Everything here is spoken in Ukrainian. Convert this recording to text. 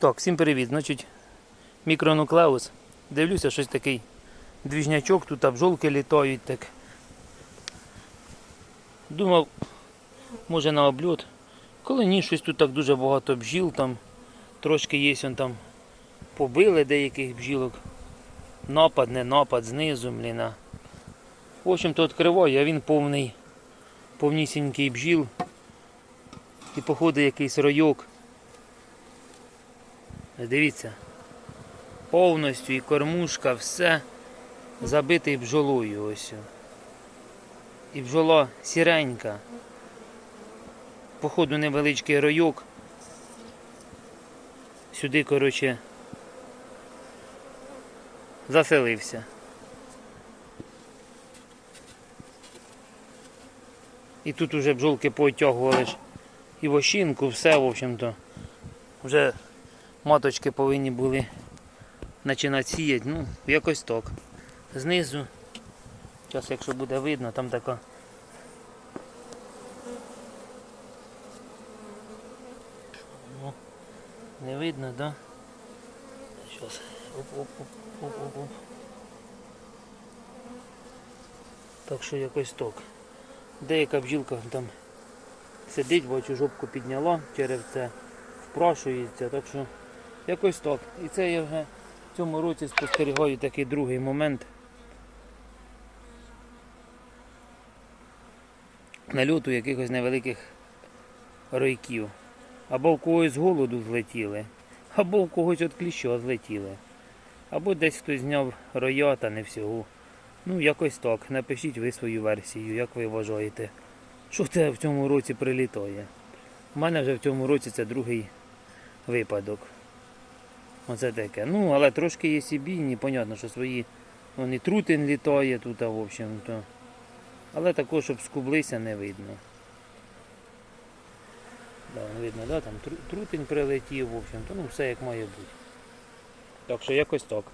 Так, всім привіт. Значить, мікронуклеус. Дивлюся, щось такий двіжнячок, тут а бджолки літають так. Думав, може на обльот. Коли ні, щось тут так дуже багато бджіл, там трошки є, он там побили деяких бджілок. Напад, не напад, знизу, бліна. В общем-то відкриваю, а він повний, повнісінький бджіл. І походу якийсь ройок. Дивіться, повністю і кормушка, все забитий бджолою ось. І бджола сіренька. Походу невеличкий ройок. Сюди, коротше, заселився. І тут уже бджолки поотягували ж і вощинку, все, в общем-то. Вже маточки повинні були починати сіяти, ну, якось так. Знизу, зараз якщо буде видно, там така. Не видно, да? Зараз. Оп, оп, оп, оп, оп, оп. Так що якось так. Деяка бджілка там сидить, бачу, жопку підняла, черевце впрашується, так що якось так. І це я вже в цьому році спостерігаю такий другий момент. Нальоту якихось невеликих ройків. Або в когось з голоду злетіли, або в когось від кліща злетіли. Або десь хтось зняв роя, не всього. Ну, якось так. Напишіть ви свою версію, як ви вважаєте. Що це в цьому році прилітає? У мене вже в цьому році це другий випадок. Оце таке. Ну, але трошки є і бійні, понятно, що свої вон і трутин літає тут, а в общем-то. Але також, щоб скублися, не видно. Да, не видно, да? там трутень прилетів, в общем-то, ну все як має бути. Так що якось так.